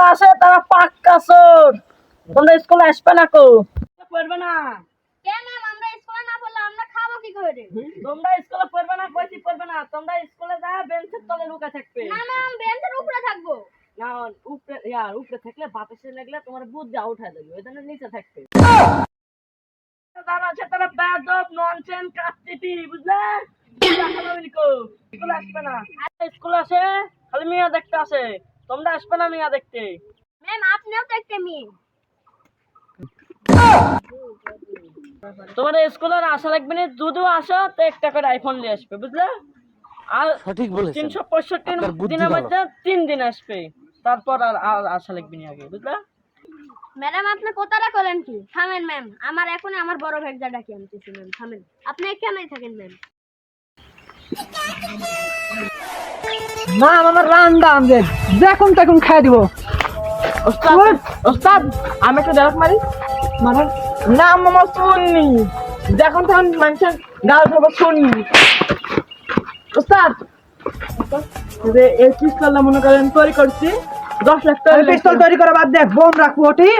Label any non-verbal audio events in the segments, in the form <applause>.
যারা আসে তারা পাক্কা চোর। তোমরা স্কুলে আসবে না কো? পড়বে না। কেন আমরা স্কুলে না পড়লে আমরা খাব কি করে? তোমরা স্কুলে পড়বে না কইছি পড়বে না। তোমরা স্কুলে যা বেঞ্চের তলে লুকা থাকবে। না ম্যাম বেঞ্চের উপরে থাকব। না উপরে ইয়ার উপরে থাকলে বাতাসে লাগলে তোমার বুধ যা উঠায় দেবে ওই জন্য নিচে থাকবে। যারা আছে তারা বেদব ননসেন্স কাচ্চিটি বুঝলে? <coughs> স্কুলে আসবে না। স্কুল আসে খালি মিয়া দেখতে আসে। তোমরা আসবে না মিয়া দেখতে। ম্যাম আপনিও তো একটা মেয়ে। তোমার স্কুলের আশা লাগবে না যদিও আসো তো একটা করে আইফোন নিয়ে আসবে বুঝলে? আর সঠিক বলেছেন। তিনশো পঁয়ষট্টি আপনার বুদ্ধি দিনের মধ্যে তিন দিন আসবে তারপর আর আর আশা লাগবে না আগে বুঝলে? ম্যাডাম আপনি কোথাটা করেন কি? থামেন ম্যাম আমার এখন আমার বড় ভেগজা ডাকি আনতেছি ম্যাম থামেন। আপনি এখানেই থাকেন ম্যাম না আমার দেখুন তখন খাই দিব। ওস্তাদ ওস্তাদ আমি একটু মারি। মানে না মামা শুননি। যখন তখন মানুষের গাল খাব শুননি। ওস্তাদ যে এই পিস্তলটা মনে করেন তৈরি করছি দশ লাখ টাকা পিস্তল তৈরি করা বাদ দেখ বোম রাখব ওটি।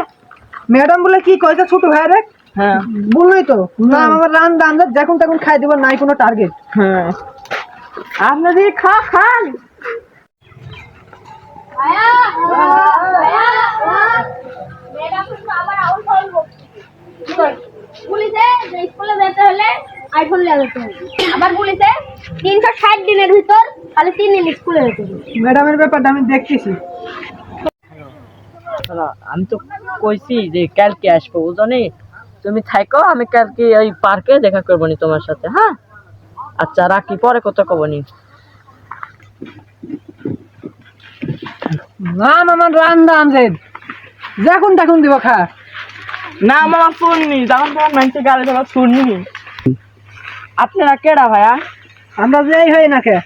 ম্যাডাম বলে কি কয়েছে ছোট ভাই রে? হ্যাঁ। বললোই তো। না আমার রান্দা আমদের যখন তখন খাই দিব নাই কোনো টার্গেট হ্যাঁ। আপনি যদি খা খান। ভাইয়া ভাইয়া ম্যাডাম কিন্তু আবার আউল ফাউল পুলিশে স্কুলে যেতে হলে আইফোন নিয়ে হবে। আবার পুলিশে তিনশো ষাট দিনের ভিতর খালি তিন দিন স্কুলে যেতে হবে। ম্যাডামের ব্যাপারটা আমি দেখতেছি। আমি তো কইছি যে কালকে আসব বুঝনি? তুমি থাকো আমি কালকে ওই পার্কে দেখা করব নি তোমার সাথে হ্যাঁ? আচ্ছা রাখি পরে কত কব নি। না আমার রান্দা আমদের যখন তখন দিব খা। না মামা শুননি। যখন তোমার মানুষের গাড়ি তোমার শুননি আপনারা কেডা ভাইয়া? আমরা যেই হই না কে।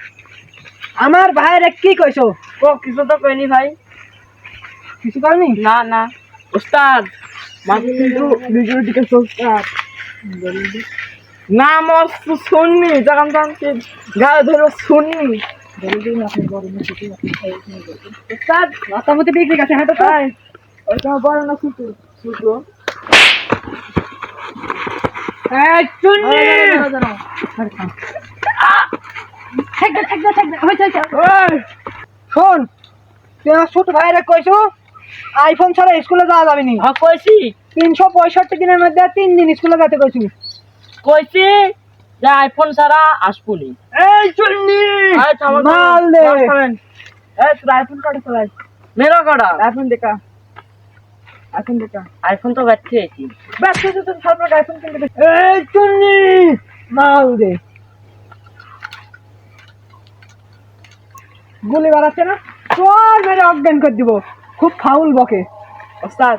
আমার ভাইয়ের কি কইছো? ও কিছু তো কইনি ভাই। কিছু করনি না না। উস্তাদ মাঝে কিন্তু ভিডিও দিকে উস্তাদ না আমার শুননি যখন তখন গাড়ি ধরে শুননি। বিক্রি তো বড় না শুধু শুধু ওই, শোন ছোট ভাইরে কইছো? আইফোন ছাড়া স্কুলে যাওয়া যাবে নি। হ্যাঁ কইছি। তিনশো পঁয়ষট্টি দিনের মধ্যে তিন দিন স্কুলে যেতে কইছি? কইছি যে আইফোন ছাড়া আসবুনি। এই চুন্নি! মাল দে। আইফোন কাটা চালাই। মেরো কাটা আইফোন দেখা। আইফোন দেখা। আইফোন তো আইছি ব্যাস তুই তো আইফোন কিনতে। এই চুন্নি! মাল দে। গুলি বাড়াচ্ছে না? চল মেরে অজ্ঞান করে দিব। খুব ফাউল বকে। ওস্তাদ